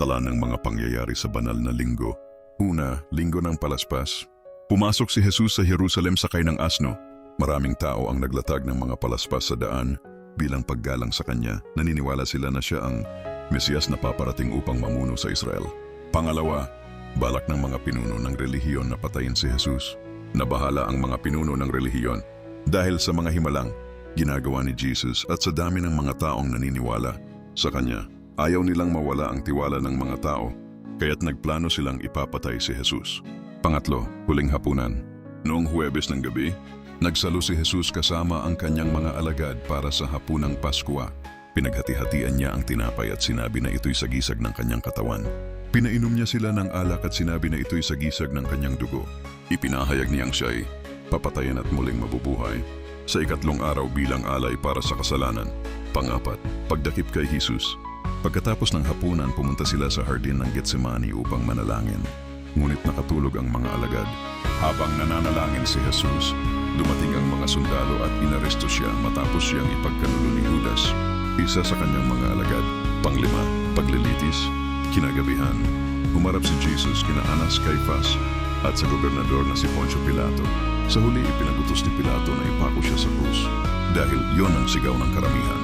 Tala ng mga pangyayari sa banal na linggo. Una, linggo ng palaspas. Pumasok si Jesus sa Jerusalem sakay ng asno. Maraming tao ang naglatag ng mga palaspas sa daan bilang paggalang sa kanya. Naniniwala sila na siya ang Mesiyas na paparating upang mamuno sa Israel. Pangalawa, balak ng mga pinuno ng relihiyon na patayin si Jesus. Nabahala ang mga pinuno ng relihiyon dahil sa mga himalang ginagawa ni Jesus at sa dami ng mga taong naniniwala sa kanya. Ayaw nilang mawala ang tiwala ng mga tao kaya't nagplano silang ipapatay si Jesus. Pangatlo, huling hapunan. Noong Huwebes ng gabi, nagsalo si Jesus kasama ang kanyang mga alagad para sa hapunang Paskwa. Pinaghati-hatian niya ang tinapay at sinabi na ito'y sagisag ng kanyang katawan. Pinainom niya sila ng alak at sinabi na ito'y sagisag ng kanyang dugo. Ipinahayag niyang siya'y papatayin at muling mabubuhay sa ikatlong araw bilang alay para sa kasalanan. Pangapat, pagdakip kay Jesus. Pagkatapos ng hapunan, pumunta sila sa hardin ng Getsemani upang manalangin. Ngunit nakatulog ang mga alagad. Habang nananalangin si Jesus, dumating ang mga sundalo at inaresto siya matapos siyang ipagkanulo ni Judas. Isa sa kanyang mga alagad. Panglima, paglilitis. Kinagabihan, humarap si Jesus kina Anas Caifas at sa gobernador na si Poncio Pilato. Sa huli, ipinagutos ni Pilato na ipako siya sa krus dahil yon ang sigaw ng karamihan.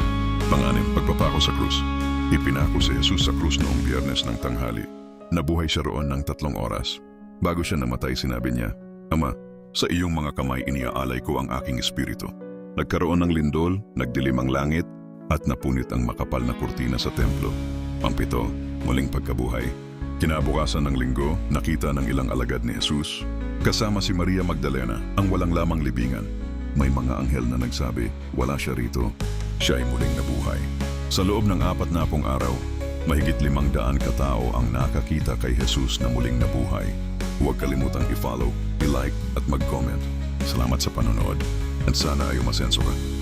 Panganim, pagpapako sa krus. Ipinako si Jesus sa krus noong biyernes ng tanghali. Nabuhay siya roon ng tatlong oras. Bago siya namatay, sinabi niya, Ama, sa iyong mga kamay iniaalay ko ang aking espiritu. Nagkaroon ng lindol, nagdilim ang langit, at napunit ang makapal na kurtina sa templo. Pampito, muling pagkabuhay. Kinabukasan ng linggo, nakita ng ilang alagad ni Jesus. Kasama si Maria Magdalena, ang walang lamang libingan. May mga anghel na nagsabi, wala siya rito. Siya ay muling nabuhay. Sa loob ng apat na pong araw, mahigit limang daan katao ang nakakita kay Jesus na muling nabuhay. Huwag kalimutang i-follow, i-like at mag-comment. Salamat sa panonood at sana ay umasenso ka.